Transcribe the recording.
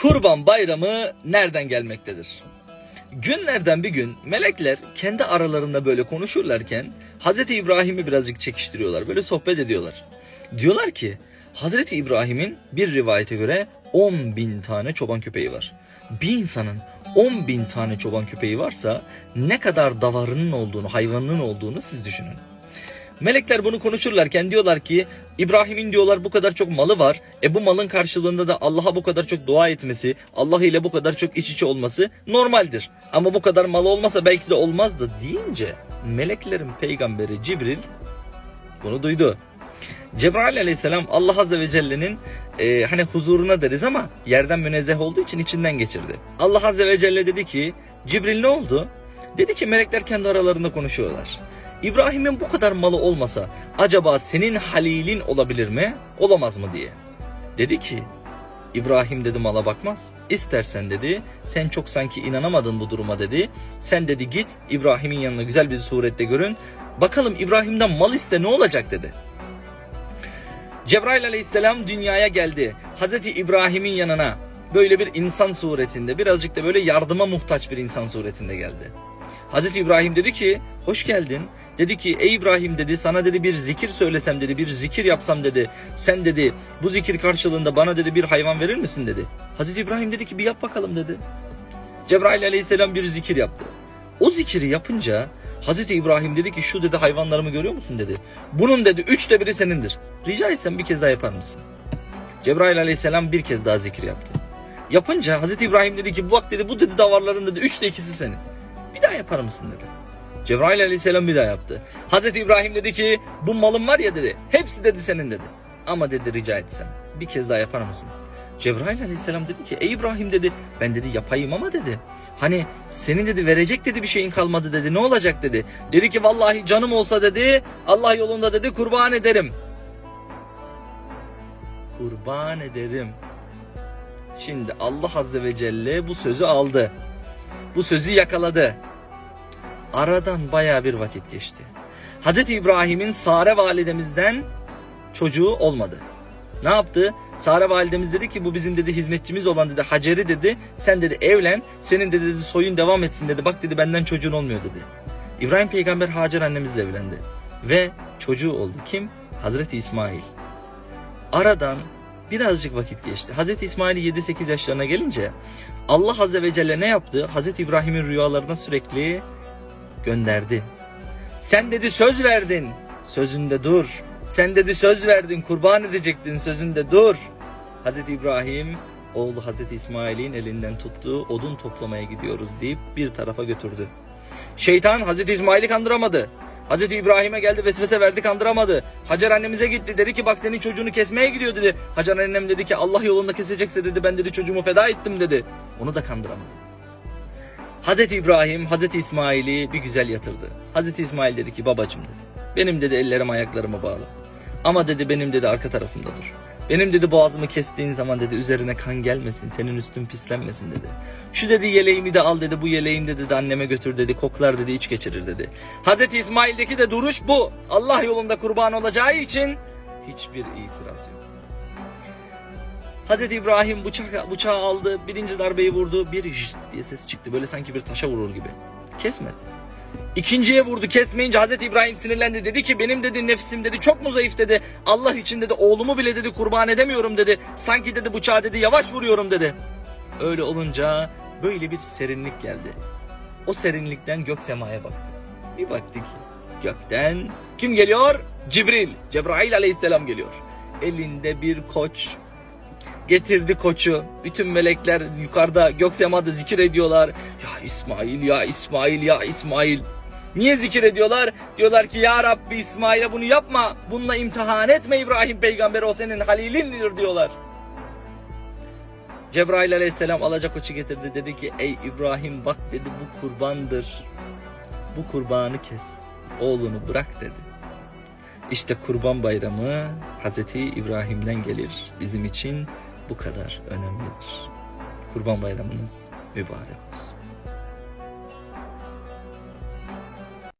Kurban bayramı nereden gelmektedir? Günlerden bir gün melekler kendi aralarında böyle konuşurlarken Hazreti İbrahim'i birazcık çekiştiriyorlar. Böyle sohbet ediyorlar. Diyorlar ki Hazreti İbrahim'in bir rivayete göre 10 bin tane çoban köpeği var. Bir insanın 10 bin tane çoban köpeği varsa ne kadar davarının olduğunu, hayvanının olduğunu siz düşünün. Melekler bunu konuşurlarken diyorlar ki İbrahim'in diyorlar bu kadar çok malı var. E bu malın karşılığında da Allah'a bu kadar çok dua etmesi, Allah ile bu kadar çok iç içe olması normaldir. Ama bu kadar malı olmasa belki de olmazdı deyince meleklerin peygamberi Cibril bunu duydu. Cebrail aleyhisselam Allah azze ve celle'nin e, hani huzuruna deriz ama yerden münezzeh olduğu için içinden geçirdi. Allah azze ve celle dedi ki Cibril ne oldu? Dedi ki melekler kendi aralarında konuşuyorlar. İbrahim'in bu kadar malı olmasa acaba senin halilin olabilir mi? Olamaz mı diye. Dedi ki İbrahim dedi mala bakmaz. İstersen dedi sen çok sanki inanamadın bu duruma dedi. Sen dedi git İbrahim'in yanına güzel bir surette görün. Bakalım İbrahim'den mal iste ne olacak dedi. Cebrail aleyhisselam dünyaya geldi. Hazreti İbrahim'in yanına böyle bir insan suretinde birazcık da böyle yardıma muhtaç bir insan suretinde geldi. Hazreti İbrahim dedi ki hoş geldin. Dedi ki ey İbrahim dedi sana dedi bir zikir söylesem dedi bir zikir yapsam dedi. Sen dedi bu zikir karşılığında bana dedi bir hayvan verir misin dedi. Hazreti İbrahim dedi ki bir yap bakalım dedi. Cebrail aleyhisselam bir zikir yaptı. O zikiri yapınca Hazreti İbrahim dedi ki şu dedi hayvanlarımı görüyor musun dedi. Bunun dedi üçte biri senindir. Rica etsem bir kez daha yapar mısın? Cebrail aleyhisselam bir kez daha zikir yaptı. Yapınca Hazreti İbrahim dedi ki bak dedi bu dedi davarların dedi üçte ikisi senin. Bir daha yapar mısın dedi. Cebrail aleyhisselam bir daha yaptı. Hazreti İbrahim dedi ki bu malın var ya dedi hepsi dedi senin dedi. Ama dedi rica etsem bir kez daha yapar mısın? Cebrail aleyhisselam dedi ki ey İbrahim dedi ben dedi yapayım ama dedi. Hani senin dedi verecek dedi bir şeyin kalmadı dedi ne olacak dedi. Dedi ki vallahi canım olsa dedi Allah yolunda dedi kurban ederim. Kurban ederim. Şimdi Allah Azze ve Celle bu sözü aldı. Bu sözü yakaladı. Aradan baya bir vakit geçti. Hazreti İbrahim'in Sare validemizden çocuğu olmadı. Ne yaptı? Sare validemiz dedi ki bu bizim dedi hizmetçimiz olan dedi Hacer'i dedi sen dedi evlen senin de dedi soyun devam etsin dedi bak dedi benden çocuğun olmuyor dedi. İbrahim peygamber Hacer annemizle evlendi ve çocuğu oldu. Kim? Hazreti İsmail. Aradan birazcık vakit geçti. Hazreti İsmail 7-8 yaşlarına gelince Allah Azze ve Celle ne yaptı? Hazreti İbrahim'in rüyalarına sürekli gönderdi. Sen dedi söz verdin. Sözünde dur. Sen dedi söz verdin. Kurban edecektin. Sözünde dur. Hazreti İbrahim oğlu Hazreti İsmail'in elinden tuttu. Odun toplamaya gidiyoruz deyip bir tarafa götürdü. Şeytan Hazreti İsmail'i kandıramadı. Hazreti İbrahim'e geldi vesvese verdi kandıramadı. Hacer annemize gitti dedi ki bak senin çocuğunu kesmeye gidiyor dedi. Hacer annem dedi ki Allah yolunda kesecekse dedi ben dedi çocuğumu feda ettim dedi. Onu da kandıramadı. Hazreti İbrahim Hazreti İsmail'i bir güzel yatırdı. Hazreti İsmail dedi ki babacım dedi. Benim dedi ellerim ayaklarımı bağlı. Ama dedi benim dedi arka tarafımda dur. Benim dedi boğazımı kestiğin zaman dedi üzerine kan gelmesin, senin üstün pislenmesin dedi. Şu dedi yeleğimi de al dedi, bu yeleğimi de anneme götür dedi, koklar dedi, iç geçirir dedi. Hazreti İsmail'deki de duruş bu. Allah yolunda kurban olacağı için hiçbir itiraz yok. Hazreti İbrahim bıçak, bıçağı aldı, birinci darbeyi vurdu, bir jt diye ses çıktı. Böyle sanki bir taşa vurur gibi. Kesmedi. İkinciye vurdu kesmeyince Hazreti İbrahim sinirlendi dedi ki benim dedi nefsim dedi çok mu zayıf dedi. Allah için dedi oğlumu bile dedi kurban edemiyorum dedi. Sanki dedi bıçağı dedi yavaş vuruyorum dedi. Öyle olunca böyle bir serinlik geldi. O serinlikten gök semaya baktı. Bir baktı ki gökten kim geliyor? Cibril. Cebrail aleyhisselam geliyor. Elinde bir koç getirdi koçu. Bütün melekler yukarıda gök semada zikir ediyorlar. Ya İsmail ya İsmail ya İsmail. Niye zikir ediyorlar? Diyorlar ki ya Rabbi İsmail'e bunu yapma. Bununla imtihan etme İbrahim peygamber o senin halilindir diyorlar. Cebrail aleyhisselam alacak koçu getirdi. Dedi ki ey İbrahim bak dedi bu kurbandır. Bu kurbanı kes. Oğlunu bırak dedi. İşte kurban bayramı Hazreti İbrahim'den gelir. Bizim için bu kadar önemlidir. Kurban bayramınız mübarek olsun.